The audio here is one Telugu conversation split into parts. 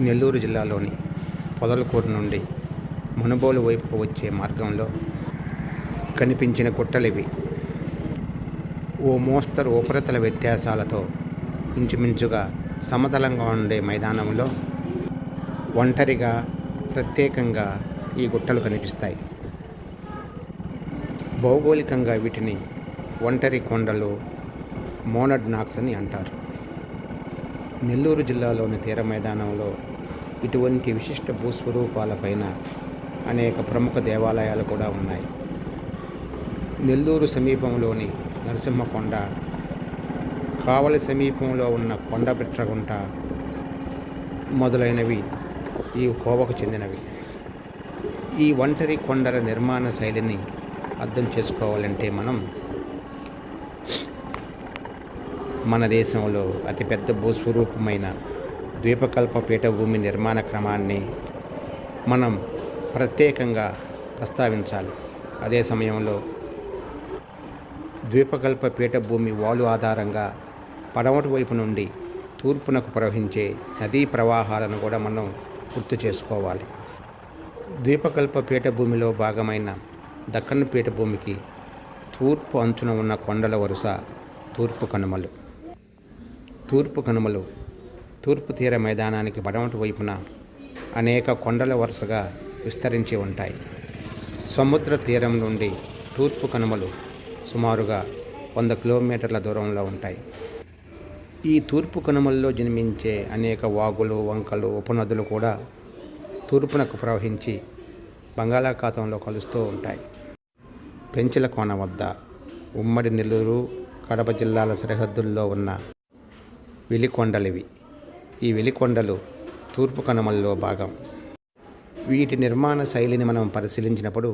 నెల్లూరు జిల్లాలోని పొదలకూరు నుండి మునుబోలు వైపుకు వచ్చే మార్గంలో కనిపించిన గుట్టలివి ఓ మోస్తరు ఉపరితల వ్యత్యాసాలతో ఇంచుమించుగా సమతలంగా ఉండే మైదానంలో ఒంటరిగా ప్రత్యేకంగా ఈ గుట్టలు కనిపిస్తాయి. భౌగోళికంగా వీటిని ఒంటరి కొండలు మోనడ్ నాక్స్ అని అంటారు. నెల్లూరు జిల్లాలోని తీర మైదానంలో ఇటువంటి విశిష్ట భూస్వరూపాలపైన అనేక ప్రముఖ దేవాలయాలు కూడా ఉన్నాయి. నెల్లూరు సమీపంలోని నరసింహకొండ కావలి సమీపంలో ఉన్న కొండపిట్రగుంట మొదలైనవి ఈ కోవకు చెందినవి. ఈ ఒంటరి కొండల నిర్మాణ శైలిని అర్థం చేసుకోవాలంటే మనం మన దేశంలో అతిపెద్ద భూస్వరూపమైన ద్వీపకల్ప పీఠభూమి నిర్మాణ క్రమాన్ని మనం ప్రత్యేకంగా ప్రస్తావించాలి. అదే సమయంలో ద్వీపకల్ప పీఠభూమి వాలు ఆధారంగా పడమటి వైపు నుండి తూర్పునకు ప్రవహించే నదీ ప్రవాహాలను కూడా మనం గుర్తు చేసుకోవాలి. ద్వీపకల్ప పీఠభూమిలో భాగమైన దక్కన్ పీఠభూమికి తూర్పు అంచున ఉన్న కొండల వరుస తూర్పు కనుమలు. తూర్పు కనుమలు తూర్పు తీర మైదానానికి పడమటి వైపున అనేక కొండల వరుసగా విస్తరించి ఉంటాయి. సముద్ర తీరం నుండి తూర్పు కనుమలు సుమారుగా వంద కిలోమీటర్ల దూరంలో ఉంటాయి. ఈ తూర్పు కనుమల్లో జన్మించే అనేక వాగులు వంకలు ఉపనదులు కూడా తూర్పునకు ప్రవహించి బంగాళాఖాతంలో కలుస్తూ ఉంటాయి. పెంచల కోన వద్ద ఉమ్మడి నెల్లూరు కడప జిల్లాల సరిహద్దుల్లో ఉన్న వెలికొండలివి. ఈ వెలికొండలు తూర్పు కనుమల్లో భాగం. వీటి నిర్మాణ శైలిని మనం పరిశీలించినప్పుడు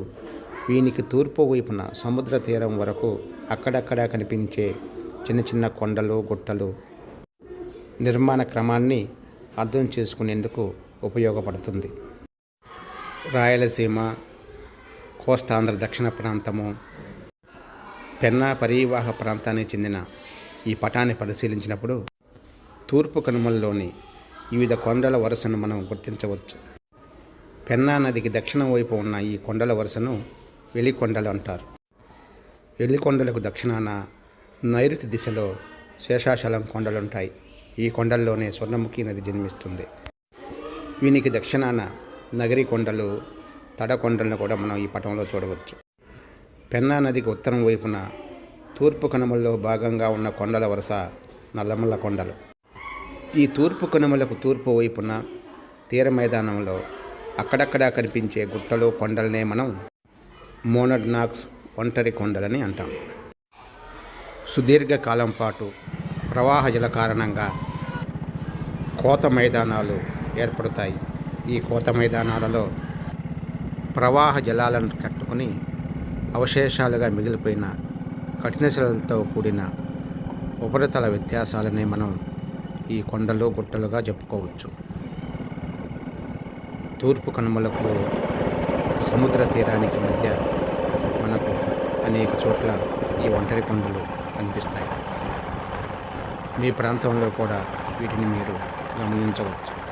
వీనికి తూర్పు వైపున సముద్ర తీరం వరకు అక్కడక్కడ కనిపించే చిన్న చిన్న కొండలు గుట్టలు నిర్మాణ క్రమాన్ని అర్థం చేసుకునేందుకు ఉపయోగపడుతుంది. రాయలసీమ కోస్తాంధ్ర దక్షిణ ప్రాంతము పెన్నా పరీవాహ ప్రాంతానికి చెందిన ఈ పటాన్ని పరిశీలించినప్పుడు తూర్పు కనుమల్లోని వివిధ కొండల వరుసను మనం గుర్తించవచ్చు. పెన్నా నదికి దక్షిణం వైపు ఉన్న ఈ కొండల వరుసను వెలికొండలు అంటారు. వెలికొండలకు దక్షిణాన నైరుతి దిశలో శేషాచలం కొండలుంటాయి. ఈ కొండల్లోనే స్వర్ణముఖి నది జన్మిస్తుంది. వీనికి దక్షిణాన నగరి కొండలు తడ కొండలను కూడా మనం ఈ పటంలో చూడవచ్చు. పెన్నా నదికి ఉత్తరం వైపున తూర్పు కనుమల్లో భాగంగా ఉన్న కొండల వరుస నల్లమల్ల కొండలు. ఈ తూర్పు కనుమలకు తూర్పు వైపున తీర మైదానంలో అక్కడక్కడా కనిపించే గుట్టలు కొండలనే మనం మోనడ్నాక్స్ ఒంటరి కొండలని అంటాం. సుదీర్ఘకాలం పాటు ప్రవాహ జల కారణంగా కోత మైదానాలు ఏర్పడతాయి. ఈ కోత మైదానాలలో ప్రవాహ జలాలను కట్టుకుని అవశేషాలుగా మిగిలిపోయిన కఠినశిలలతో కూడిన ఉపరితల వ్యత్యాసాలనే మనం ఈ కొండలు గుట్టలుగా చెప్పుకోవచ్చు. తూర్పు కనుమలకు సముద్ర తీరానికి మధ్య మనకు అనేక చోట్ల ఈ ఒంటరి కొండలు కనిపిస్తాయి. మీ ప్రాంతంలో కూడా వీటిని మీరు గమనించవచ్చు.